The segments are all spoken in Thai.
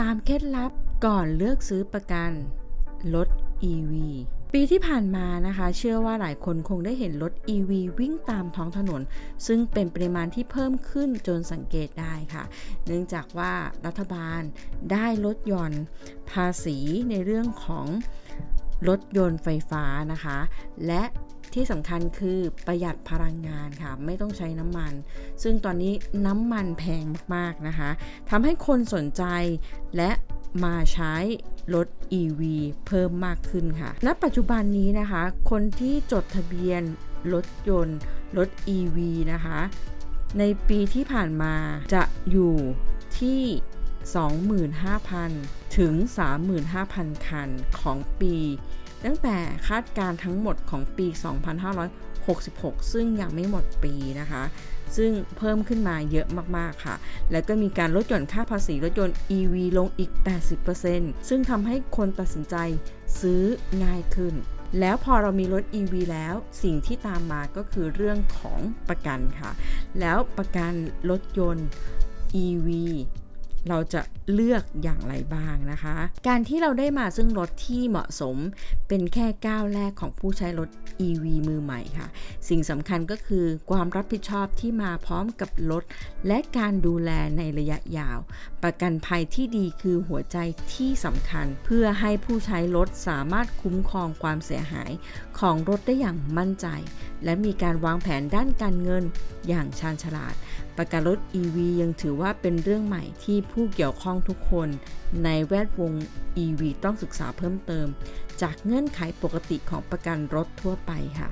3 เคล็ดลับก่อนเลือกซื้อประกัน รถ EV ปีที่ผ่านมานะคะ เชื่อว่าหลายคนคงได้เห็นรถ EV วิ่งตามท้องถนน ซึ่งเป็นปริมาณที่เพิ่มขึ้นจนสังเกตได้ค่ะ เนื่องจากว่ารัฐบาลได้ลดหย่อนภาษีในเรื่องของรถยนต์ไฟฟ้านะคะ และ ที่สำคัญคือประหยัดพลังงานค่ะ ไม่ต้องใช้น้ำมัน ซึ่งตอนนี้น้ำมันแพงมากๆนะคะทำให้คนสนใจและมาใช้รถ EV เพิ่มมากขึ้นค่ะ ณ ปัจจุบันนี้นะคะ คนที่จดทะเบียนรถยนต์รถ EV นะคะ ในปีที่ผ่านมาจะอยู่ที่ 25,000 ถึง 35,000 คันของปี ตั้งแต่คาดการณ์ทั้งหมดของปี 2566 ซึ่งยังไม่หมดปีนะคะ ซึ่งเพิ่มขึ้นมาเยอะมากๆค่ะ แล้วก็มีการลดหย่อนค่าภาษีรถยนต์ EV ลงอีก 80%ซึ่งทำให้คนตัดสินใจซื้อง่ายขึ้น แล้วพอเรามีรถ EV แล้วสิ่งที่ตามมาก็คือเรื่องของประกันค่ะ แล้วประกันรถยนต์ EV เราจะเลือกอย่างไรบ้างนะคะ การที่เราได้มาซึ่งรถที่เหมาะสมเป็นแค่ก้าวแรกของผู้ใช้รถ EV มือใหม่ค่ะ สิ่งสำคัญก็คือความรับผิดชอบที่มาพร้อมกับรถ และการดูแลในระยะยาว ประกันภัยที่ดีคือหัวใจที่สำคัญ เพื่อให้ผู้ใช้รถสามารถคุ้มครองความเสียหายของรถได้อย่างมั่นใจ และมีการวางแผนด้านการเงินอย่างชาญฉลาด ประกันรถ EV ยังถือว่าเป็นเรื่องใหม่ที่ผู้เกี่ยวข้องทุกคนในแวดวง EV ต้องศึกษาเพิ่มเติม จากเงื่อนไขปกติของประกันรถทั่วไปค่ะ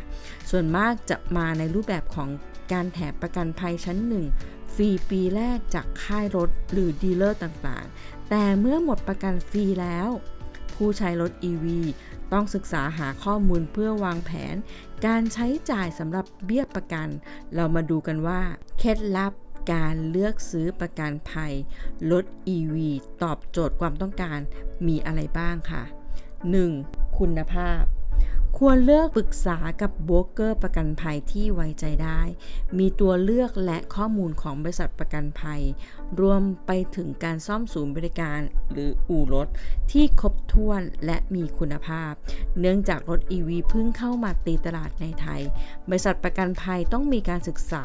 ส่วนมากจะมาในรูปแบบของการแถมประกันภัยชั้นหนึ่งฟรีปีแรกจากค่ายรถหรือดีลเลอร์ต่างๆ แต่เมื่อหมดประกันฟรีแล้ว ผู้ใช้รถ EV ต้องศึกษาหาข้อมูลเพื่อวางแผน การใช้จ่ายสำหรับเบี้ยประกัน เรามาดูกันว่า เคล็ดลับ การเลือกซื้อประกันภัยรถ EV ตอบโจทย์ความต้องการมีอะไรบ้างค่ะ 1. คุณภาพ ควรเลือกปรึกษากับโบรกเกอร์ประกันภัยที่ไว้ใจได้ มีตัวเลือกและข้อมูลของบริษัทประกันภัย รวมไปถึงการซ่อมศูนย์บริการ หรืออู่รถที่ครบถ้วนและมีคุณภาพ เนื่องจากรถ EV เพิ่งเข้ามาตีตลาดในไทย บริษัทประกันภัยต้องมีการศึกษา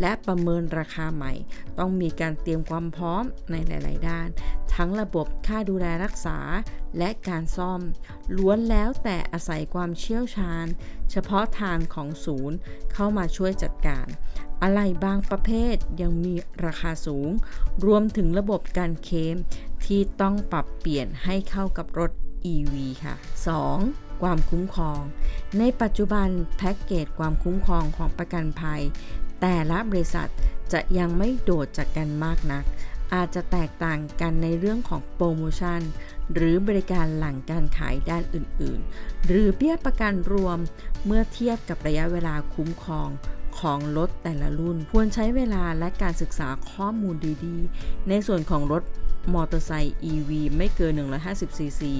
และประเมินราคาใหม่ ต้องมีการเตรียมความพร้อมในหลาย ๆ ด้าน ทั้งระบบค่าดูแลรักษาและการซ่อม ล้วนแล้วแต่อาศัยความเชี่ยวชาญ เฉพาะทางของศูนย์เข้ามาช่วยจัดการ อะไรบางประเภทยังมีราคาสูง รวมถึงระบบการเคมที่ต้องปรับเปลี่ยนให้เข้ากับรถ EV ค่ะ 2. ความคุ้มครอง ในปัจจุบันแพ็กเกจความคุ้มครองของประกันภัย แต่ละบริษัทจะยังไม่โดดจากกันมากนัก อาจจะแตกต่างกันในเรื่องของโปรโมชั่น หรือบริการหลังการขายด้านอื่นๆ หรือเบี้ยประกันรวมเมื่อเทียบกับระยะเวลาคุ้มครองของรถแต่ละรุ่น ควรใช้เวลาและการศึกษาข้อมูลดีๆ ในส่วนของรถมอเตอร์ไซค์ EV ไม่เกิน 150ซีซี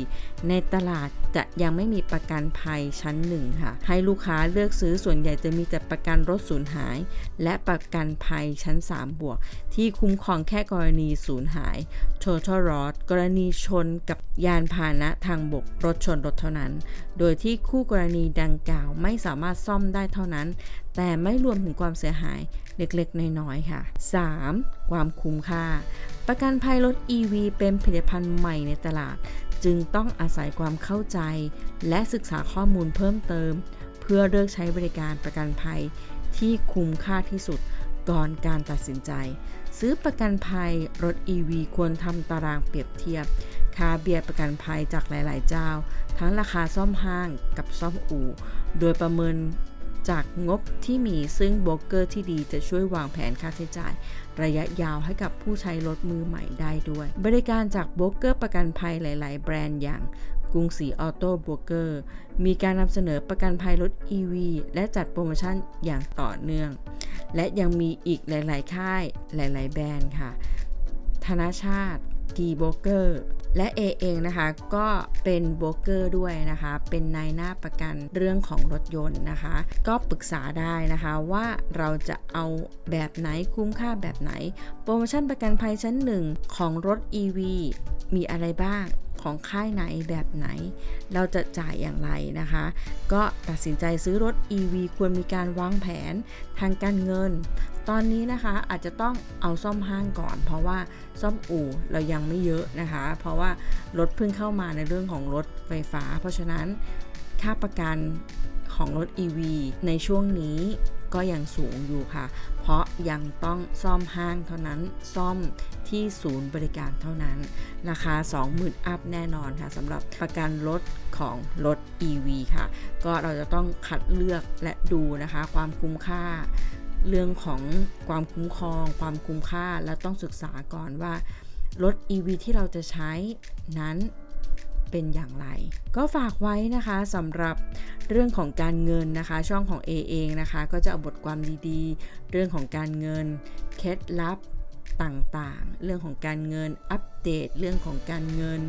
ในตลาด จะยังไม่มีประกันภัยชั้นหนึ่งค่ะ ให้ลูกค้าเลือกซื้อส่วนใหญ่จะมีแต่ประกันรถสูญหาย และประกันภัยชั้น 3 บวก ที่คุ้มครองแค่กรณีสูญหาย total loss กรณีชนกับยานพาหนะทางบกรถชนรถเท่านั้น โดยที่คู่กรณีดังกล่าวไม่สามารถซ่อมได้เท่านั้น แต่ไม่รวมถึงความเสียหายเล็กๆ น้อยๆ ค่ะ 3. ความคุ้มค่า ประกันภัยรถ EV เป็นผลิตภัณฑ์ใหม่ในตลาด จึงต้องอาศัยความเข้าใจ และศึกษาข้อมูลเพิ่มเติม เพื่อเลือกใช้บริการประกันภัยที่คุ้มค่าที่สุดก่อนการตัดสินใจ ซื้อประกันภัยรถ EV ควรทำตารางเปรียบเทียบ ค่าเบียประกันภัยจากหลาย ๆ เจ้า ทั้งราคาซ่อมห้างกับซ่อมอู่ โดยประเมิน จากงบที่มีซึ่งโบรกเกอร์ที่ดีจะช่วยวางแผนค่าใช้จ่าย ระยะยาวให้กับผู้ใช้รถมือใหม่ได้ด้วย บริการจากโบรกเกอร์ประกันภัยหลาย ๆ แบรนด์อย่างกรุงศรีออโต้โบรกเกอร์มีการนำเสนอประกันภัยรถ EV และจัดโปรโมชั่นอย่างต่อเนื่อง และยังมีอีกหลาย ๆ ค่ายหลาย ๆ แบรนด์ค่ะ ธนาชาติกีโบรกเกอร์ และเอเองนะคะก็เป็นโบรกเกอร์ด้วยนะคะ เป็นนายหน้าประกันเรื่องของรถยนต์นะคะ ก็ปรึกษาได้นะคะว่าเราจะเอาแบบไหนคุ้มค่าแบบไหน โปรโมชั่นประกันภัยชั้นหนึ่งของรถ EV มีอะไรบ้าง ของค่ายไหนแบบไหน เราจะจ่ายอย่างไรนะคะ ก็ตัดสินใจซื้อรถ EV ควรมีการวางแผนทางการเงิน ตอนนี้นะคะอาจจะต้องเอาซ่อมห้างก่อน เพราะว่าซ่อมอู่เรายังไม่เยอะนะคะ เพราะว่ารถเพิ่งเข้ามาในเรื่องของรถไฟฟ้า เพราะฉะนั้นค่าประกันของรถ EV ในช่วงนี้ก็ยังสูงอยู่ค่ะ เพราะ ยังต้องซ่อมห้างเท่านั้น ซ่อมที่ศูนย์บริการเท่านั้นราคา20,000อัพแน่นอนค่ะสำหรับประกันรถของรถ EV ค่ะ ก็เราจะต้องคัดเลือกและดูนะคะ ความคุ้มค่าเรื่องของความคุ้มครอง ความคุ้มค่าและต้องศึกษาก่อนว่ารถ EV ที่เราจะใช้นั้น เป็นอย่างไร ก็ฝากไว้นะคะสำหรับเรื่องของการเงินนะคะ ช่องของ A เองนะคะ ก็จะเอาบทความดีๆ เรื่องของการเงินเคล็ดลับต่างๆ เรื่องของการเงินอัปเดต เรื่องของการเงิน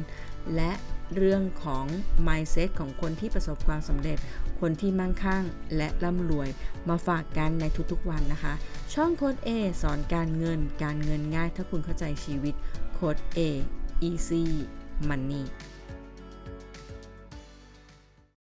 และเรื่องของ mindset ของคนที่ประสบความสำเร็จ คนที่มั่งคั่งและร่ำรวย มาฝากกันในทุกๆวันนะคะ ช่องโค้ด A สอนการเงิน การเงินง่ายถ้าคุณเข้าใจชีวิตโค้ด A easy money